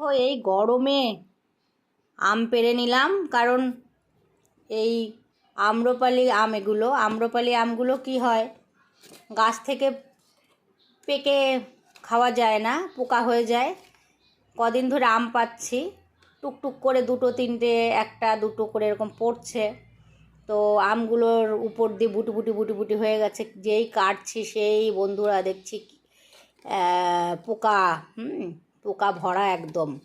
ও এই গরমে আম পেরে নিলাম, কারণ এই আম্রপালি আম এগুলো, আম্রপালি আমগুলো কি হয়? গাছ থেকে পেকে খাওয়া যায় না, পোকা হয়ে যায়। কদিন ধরে আম পাচ্ছি, টুকটুক করে দুটো, তিনটে, একটা, দুটো করে এরকম পড়ছে। তো আমগুলোর উপর দিয়ে বুটি বুটি বুটি বুটি হয়ে গেছে, যেই কাটছি, সেই বন্ধুরা দেখছি পোকা, হুম? পোকা ভরা একদম।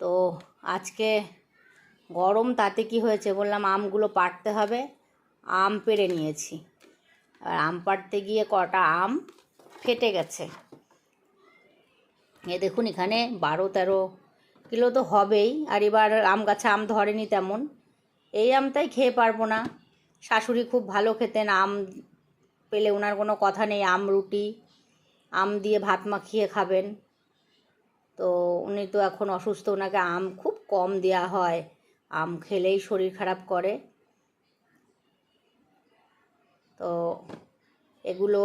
তো আজকে গরম, তাতে কি হয়েছে বললাম, আমগুলো পাড়তে হবে। আম পেড়ে নিয়েছি। আর আম পাড়তে গিয়ে কটা আম ফেটে গেছে। এ দেখুন, এখানে বারো, তেরো কিলো তো হবেই। আর এবার আম গাছে আম ধরেনি তেমন। এই আমটাই খেয়ে পারব না। শাশুড়ি খুব ভালো খেতেন, আম পেলে ওনার কোনো কথা নেই। আম রুটি, আম দিয়ে ভাত মাখিয়ে খাবেন। তো উনি তো এখন অসুস্থ ওনাকে আম খুব কম দেওয়া হয়। আম খেলেই শরীর খারাপ করে। তো এগুলো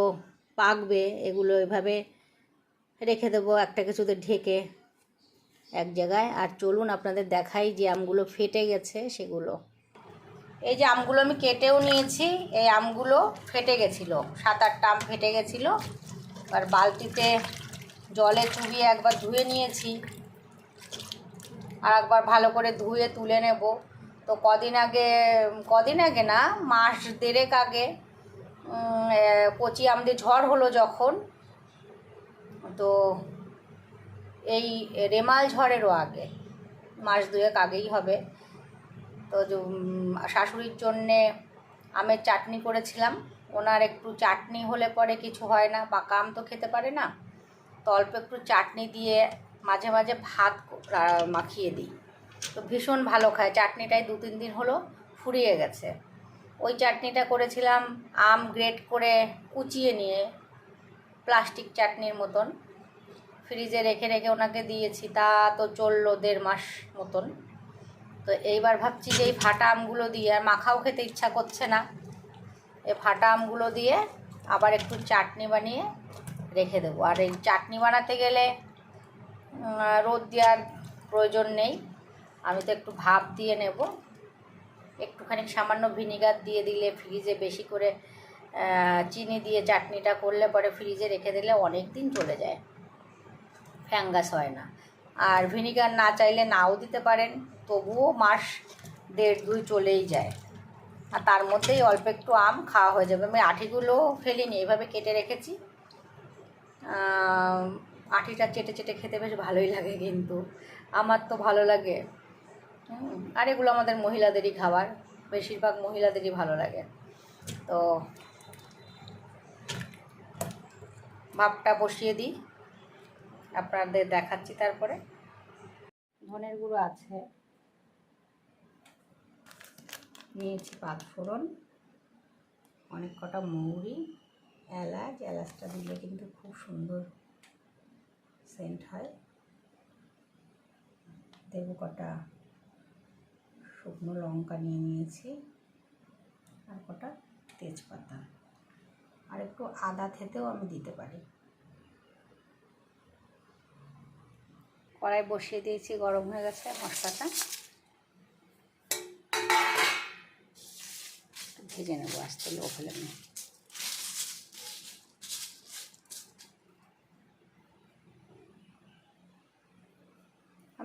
পাকবে, এগুলো এভাবে রেখে দেবো একটা কিছুতে ঢেকে এক জায়গায়। আর চলুন আপনাদের দেখাই যে আমগুলো ফেটে গেছে সেগুলো। এই যে আমগুলো আমি কেটেও নিয়েছি, এই আমগুলো ফেটে গেছিল। সাত আটটা আম ফেটে গেছিল। আর বালতিতে জলে চুবিয়ে একবার ধুয়ে নিয়েছি। আর একবার ভালো করে ধুয়ে তুলে নেব। তো কদিন আগে কদিন আগে না, মাস দেড়েক আগে কচি আমদের ঝড় হলো যখন, তো এই রেমাল ঝড়েরও আগে, মাস দুয়েক আগেই হবে। তো শাশুড়ির জন্যে আমের চাটনি করেছিলাম। ওনার একটু চাটনি হলে পরে কিছু হয় না, পাকা আম তো খেতে পারে না। তো অল্প একটু চাটনি দিয়ে মাঝে মাঝে ভাত মাখিয়ে দিই। তো ভীষণ ভালো খায়। চাটনিটাই দু তিন দিন হলো ফুরিয়ে গেছে। ওই চাটনিটা করেছিলাম আম গ্রেট করে কুচিয়ে নিয়ে প্লাস্টিক চাটনির মতন। ফ্রিজে রেখে রেখে ওনাকে দিয়েছি, তা তো চলল দেড় মাস মতন। তো এইবার ভাবছি যে এই ফাটা আমগুলো দিয়ে, আর মাখাও খেতে ইচ্ছা করছে না। এই ফাটা আমগুলো দিয়ে আবার একটু চাটনি বানিয়ে রেখে দেবো। আর এই চাটনি বানাতে গেলে রোদ দেওয়ার প্রয়োজন নেই। আমি তো একটু ভাপ দিয়ে নেব। একটুখানি সামান্য ভিনিগার দিয়ে দিলে ফ্রিজে বেশি করে চিনি দিয়ে চাটনিটা করলে পরে ফ্রিজে রেখে দিলে অনেক দিন চলে যায়। ফ্যাঙ্গাস হয় না। আর ভিনিগার না চাইলে নাও দিতে পারেন, তবুও মাস দেড় দুই চলেই যায়। আর তার মধ্যেই অল্প একটু আম খাওয়া হয়ে যাবে। আমি আঠিগুলো ফেলিনি এইভাবে কেটে রেখেছি। আঠিটা চেটে চেটে খেতে বেশ ভালোই লাগে কিন্তু। আমার তো ভালো লাগে। আর এগুলো আমাদের মহিলাদেরই খাবার। বেশিরভাগ মহিলাদেরই ভালো লাগে। তো ভাপটা বসিয়ে দিই। আপনাদের দেখাচ্ছি তারপরে। ধনের গুঁড়ো আছে। নিয়েছি পাঁচফোড়ন অনেক কটা মৌরি। এলাচ, এলাচটা দিলে কিন্তু খুব সুন্দর সেন্ট হয়। দেবো কটা শুকনো লঙ্কা নিয়ে নিয়েছি আর কটা তেজপাতা। আর একটু আদা থেতেও আমি দিতে পারি। কড়াই বসিয়ে দিয়েছি, গরম হয়ে গেছে মশলাটা। ভেজে নেব আস্তে লো ফ্লেমে।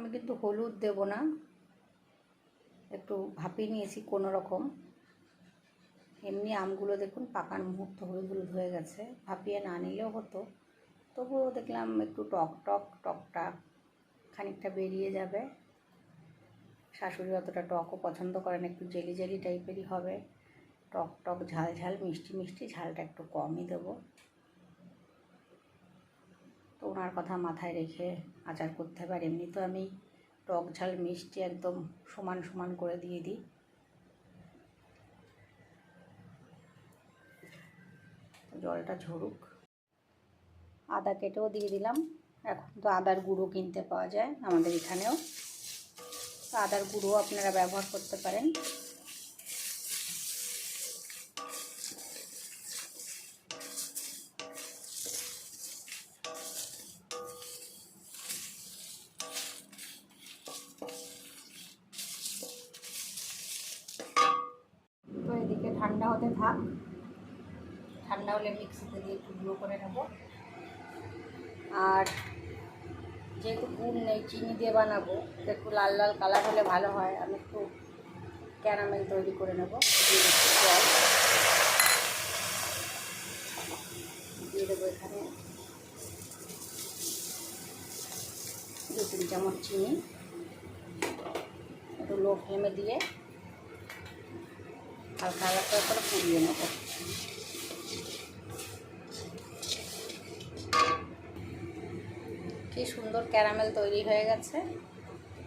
আমি কিন্তু হলুদ দেব না। একটু ভাপিয়ে নিয়েছি কোনো রকম। এমনি আমগুলো দেখুন, পাকার মুহূর্ত হলুদ হলুদ হয়ে গেছে। ভাপিয়ে না নিলেও হতো। তবুও দেখলাম একটু টক টক টকটা খানিকটা বেরিয়ে যাবে। শাশুড়ি অতটা টকও পছন্দ করেন একটু জেলি জেলি টাইপেরই হবে। টক টক, ঝাল ঝাল, মিষ্টি মিষ্টি, ঝালটা একটু কমই দেবো। তো ওনার কথা মাথায় রেখে আচার করতে হবে। আর এমনি তো আমি টক ঝাল মিষ্টি একদম সমান সমান করে দিয়ে দিই। জলটা ঝরুক। আদা কেটেও দিয়ে দিলাম। এখন তো আদার গুঁড়ো কিনতে পাওয়া যায় আমাদের এখানেও। আদার গুঁড়ো আপনারা ব্যবহার করতে পারেন। থাক ঠান্ডা হলে মিক্সিতে দিয়ে একটু গুঁড়ো করে নেব। আর যেহেতু গুড় নেই, চিনি দিয়ে বানাবো একটু লাল লাল কালার হলে ভালো হয়। আমি একটু ক্যারামেল তৈরি করে নেব। দিয়ে দেবো এখানে দু তিন চামচ চিনি। একটু লো ফ্লেমে দিয়ে হালকা হালকা করে পুড়িয়ে নেব। কি সুন্দর ক্যারামেল তৈরি হয়ে গেছে।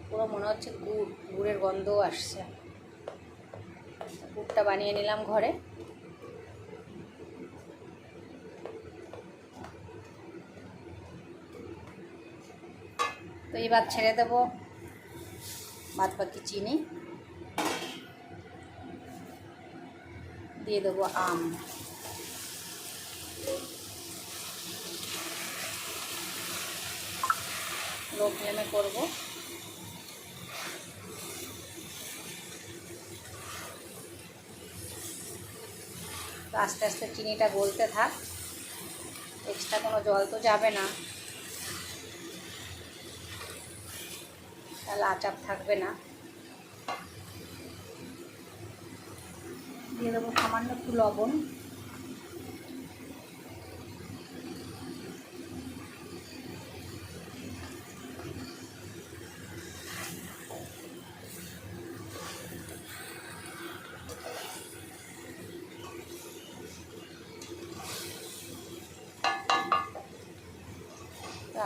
পুরো মনে হচ্ছে গুড়, গুড়ের গন্ধও আসছে। গুড়টা বানিয়ে নিলাম ঘরে। তো এবার ছেড়ে দেব বাদ বাকি চিনি। দিয়ে দেবো আম। লো ফ্লেমে করব আস্তে আস্তে চিনিটা গলতে থাক। এক্সট্রা কোনো জল তো যাবে না। তাহলে আচার থাকবে না। দিয়ে দেবো সামান্য একটু লবণ।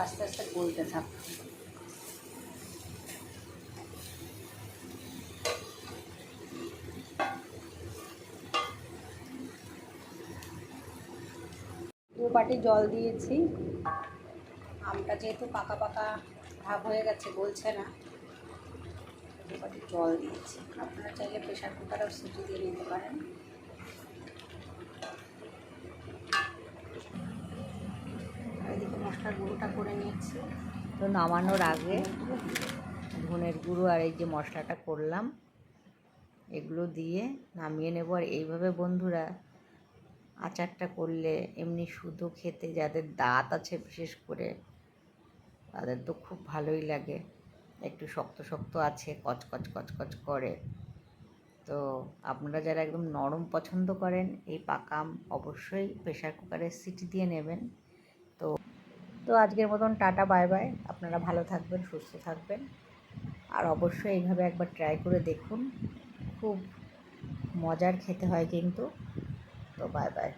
আস্তে আস্তে গলতে থাক। বাটি জল দিয়েছি। আমটা যেহেতু পাকা পাকা ভাব হয়ে গেছে, গলছে না দু বাটি জল দিয়েছি। আপনারা চাইলে প্রেশার কুকারেও সিটি দিয়ে নিতে পারেন। এদিকে মশলার গুঁড়োটা করে নিয়েছি। তো নামানোর আগে ধনের গুঁড়ো আর এই যে মশলাটা করলাম, এগুলো দিয়ে নামিয়ে নেব। আর এইভাবে বন্ধুরা আচারটা করলে এমনি শুধু খেতে যাদের দাঁত আছে বিশেষ করে, তাদের তো খুব ভালোই লাগে। একটু শক্ত শক্ত আছে, কচকচ কচকচ করে। তো আপনারা যারা একদম নরম পছন্দ করেন, এই পাকা অবশ্যই প্রেশার কুকারে সিটি দিয়ে নেবেন। তো তো আজকের মতন টাটা, বাই বাই। আপনারা ভালো থাকবেন, সুস্থ থাকবেন। আর অবশ্যই এইভাবে একবার ট্রাই করে দেখুন। খুব মজার খেতে হয় কিন্তু। তো বাই বাই